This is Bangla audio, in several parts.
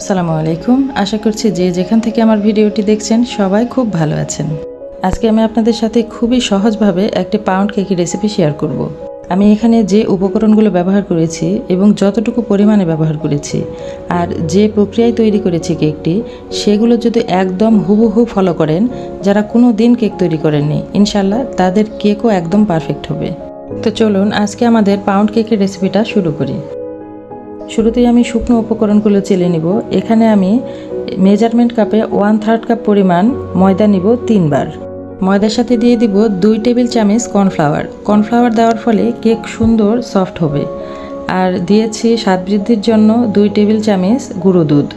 আসসালামু আলাইকুম। আশা করছি যে যেখান থেকে আমার ভিডিওটি দেখছেন, সবাই খুব ভালো আছেন। আজকে আমি আপনাদের সাথে খুবই সহজভাবে একটি পাউন্ড কেকের রেসিপি শেয়ার করব। আমি এখানে যে উপকরণগুলো ব্যবহার করেছি এবং যতটুকু পরিমাণে ব্যবহার করেছি আর যে প্রক্রিয়ায় তৈরি করেছি কেকটি সেগুলো যদি একদম হুবহু ফলো করেন, যারা কোনো দিন কেক তৈরি করেননি ইনশাল্লাহ তাদের কেকও একদম পারফেক্ট হবে। তো চলুন আজকে আমাদের পাউন্ড কেকের রেসিপিটা শুরু করি। শুরুতেই আমি শুকনো উপকরণগুলো চেলে নিব। এখানে আমি মেজারমেন্ট কাপে ওয়ান থার্ড কাপ পরিমাণ ময়দা নিব তিনবার। ময়দার সাথে দিয়ে দিব দুই টেবিল চামচ কর্নফ্লাওয়ার কর্নফ্লাওয়ার দেওয়ার ফলে কেক সুন্দর সফট হবে। আর দিয়েছি স্বাদ বৃদ্ধির জন্য দুই টেবিল চামচ গুঁড়ো দুধ।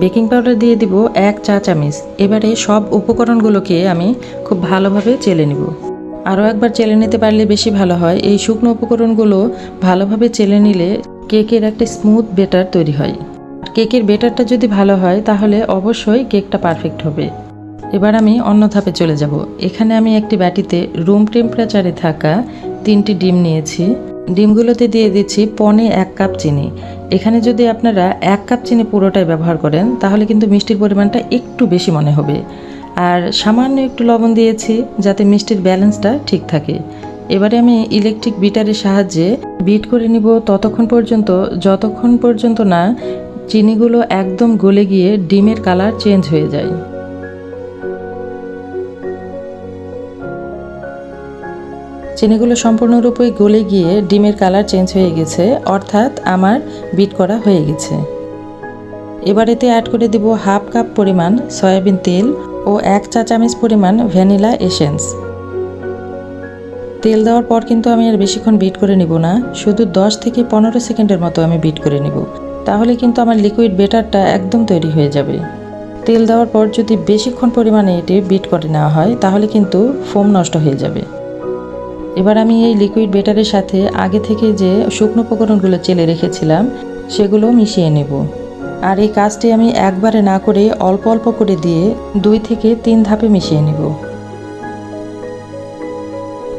বেকিং পাউডার দিয়ে দিব এক চা চামচ। এবারে সব উপকরণগুলোকে আমি খুব ভালোভাবে চেলে নিব। আরও একবার চেলে নিতে পারলে বেশি ভালো হয়। এই শুকনো উপকরণগুলো ভালোভাবে চেলে নিলে কেকের একটা স্মুথ বেটার তৈরি হয়। কেকের বেটারটা যদি ভালো হয়, তাহলে অবশ্যই কেকটা পারফেক্ট হবে। এবার আমি অন্য ধাপে চলে যাব। এখানে আমি একটি বাটিতে রুম টেম্পারেচারে থাকা তিনটি ডিম নিয়েছি। ডিমগুলোতে দিয়ে দিচ্ছি পনে এক কাপ চিনি। এখানে যদি আপনারা এক কাপ চিনি পুরোটাই ব্যবহার করেন, তাহলে কিন্তু মিষ্টির পরিমাণটা একটু বেশি মনে হবে। আর সামান্য একটু লবণ দিয়েছি যাতে মিষ্টির ব্যালেন্সটা ঠিক থাকে। এবারে আমি ইলেকট্রিক বিটারের সাহায্যে বিট করে নিব ততক্ষণ পর্যন্ত, যতক্ষণ পর্যন্ত না চিনিগুলো একদম গলে গিয়ে ডিমের কালার চেঞ্জ হয়ে যায়। চিনিগুলো সম্পূর্ণরূপে গলে গিয়ে ডিমের কালার চেঞ্জ হয়ে গেছে, অর্থাৎ আমার বিট করা হয়ে গেছে। এবার এতে অ্যাড করে দেব হাফ কাপ পরিমাণ সয়াবিন তেল ও এক চা চামচ পরিমাণ ভ্যানিলা এসেন্স তেল দেওয়ার পর কিন্তু আমি আর বেশিক্ষণ বিট করে নিব না, শুধু 10 থেকে পনেরো সেকেন্ডের মতো আমি বিট করে নিব। তাহলে কিন্তু আমার লিকুইড বেটারটা একদম তৈরি হয়ে যাবে। তেল দেওয়ার পর যদি বেশিক্ষণ পরিমাণে এটি বিট করে নেওয়া হয়, তাহলে কিন্তু ফোম নষ্ট হয়ে যাবে। এবার আমি এই লিকুইড বেটারের সাথে আগে থেকে যে শুকনো উপকরণগুলো চেলে রেখেছিলাম, সেগুলো মিশিয়ে নেব। আর এই কাজটি আমি একবারে না করে অল্প অল্প করে দিয়ে দুই থেকে তিন ধাপে মিশিয়ে নেব।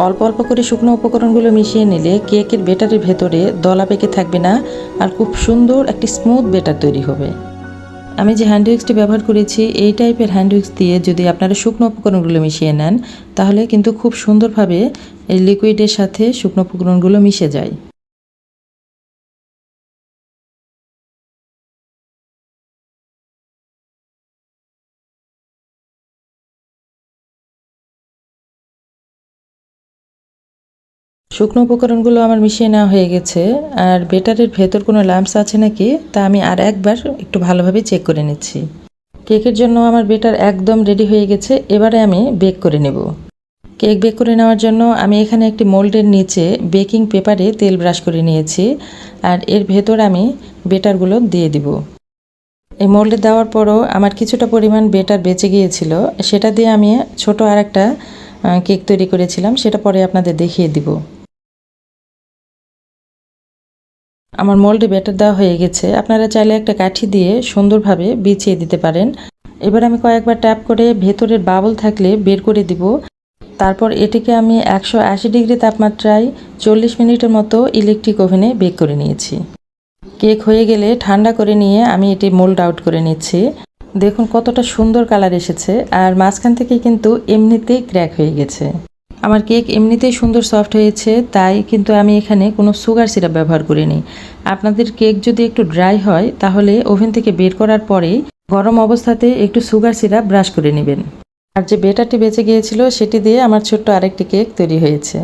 অল্প অল্প করে শুকনো উপকরণগুলো মিশিয়ে নিলে কেকের বেটারের ভেতরে দলা পেকে থাকবে না আর খুব সুন্দর একটি স্মুথ বেটার তৈরি হবে। আমি যে হ্যান্ড উইক্সটি ব্যবহার করেছি, এই টাইপের হ্যান্ড উইক্স দিয়ে যদি আপনারা শুকনো উপকরণগুলো মিশিয়ে নেন, তাহলে কিন্তু খুব সুন্দরভাবে এই লিকুইডের সাথে শুকনো উপকরণগুলো মিশে যায়। শুকনো উপকরণগুলো আমার মিশিয়ে নেওয়া হয়ে গেছে, আর বেটারের ভেতর কোনো ল্যাম্পস আছে নাকি তা আমি আর একবার একটু ভালোভাবে চেক করে নিচ্ছি। কেকের জন্য আমার বেটার একদম রেডি হয়ে গেছে, এবারে আমি বেক করে নেব। কেক বেক করে নেওয়ার জন্য আমি এখানে একটি মোল্ডের নিচে বেকিং পেপারে তেল ব্রাশ করে নিয়েছি, আর এর ভেতর আমি বেটারগুলো দিয়ে দিব। এই মোল্ডে দেওয়ার পরও আমার কিছুটা পরিমাণ বেটার বেঁচে গিয়েছিল, সেটা দিয়ে আমি ছোট আর একটা কেক তৈরি করেছিলাম, সেটা পরে আপনাদের দেখিয়ে দিব। আমার মোল্ডে ব্যাটার দেওয়া হয়ে গেছে। আপনারা চাইলে একটা কাঠি দিয়ে সুন্দরভাবে বিছিয়ে দিতে পারেন। এবার আমি কয়েকবার ট্যাপ করে ভেতরের বাবল থাকলে বের করে দিব। তারপর এটিকে আমি একশো আশি ডিগ্রি তাপমাত্রায় চল্লিশ মিনিটের মতো ইলেকট্রিক ওভেনে বেক করে নিয়েছি। কেক হয়ে গেলে ঠান্ডা করে নিয়ে আমি এটি মোল্ড আউট করে নিচ্ছি। দেখুন কতটা সুন্দর কালার এসেছে, আর মাঝখান থেকে কিন্তু এমনিতেই ক্র্যাক হয়ে গেছে। আমার কেক এমনিতেই সুন্দর সফট হয়েছে, তাই কিন্তু আমি এখানে কোনো সুগার সিরাপ ব্যবহার করিনি। আপনাদের কেক যদি একটু ড্রাই হয়, তাহলে ওভেন থেকে বের করার পরেই গরম অবস্থাতে একটু সুগার সিরাপ ব্রাশ করে নেবেন। আর যে বেটারটি বেঁচে গিয়েছিল, সেটি দিয়ে আমার ছোট্ট আরেকটি কেক তৈরি হয়েছে।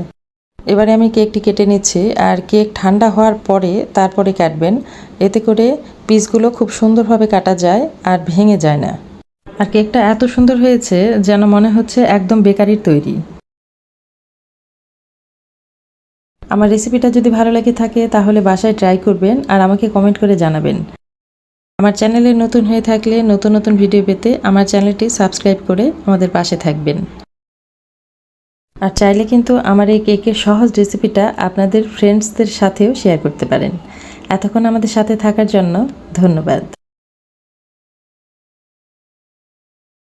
এবারে আমি কেকটি কেটে নিচ্ছি, আর কেক ঠান্ডা হওয়ার পরে তারপরে কাটবেন। এতে করে পিসগুলো খুব সুন্দরভাবে কাটা যায় আর ভেঙে যায় না। আর কেকটা এত সুন্দর হয়েছে, যেন মনে হচ্ছে একদম বেকারির তৈরি। আমার রেসিপিটা যদি ভালো লেগে থাকে, তাহলে বাসায় ট্রাই করবেন আর আমাকে কমেন্ট করে জানাবেন। আমার চ্যানেলে নতুন হয়ে থাকলে নতুন নতুন ভিডিও পেতে আমার চ্যানেলটি সাবস্ক্রাইব করে আমাদের পাশে থাকবেন। আর চাইলে কিন্তু আমার এই কেকের সহজ রেসিপিটা আপনাদের ফ্রেন্ডসদের সাথেও শেয়ার করতে পারেন। এতক্ষণ আমাদের সাথে থাকার জন্য ধন্যবাদ।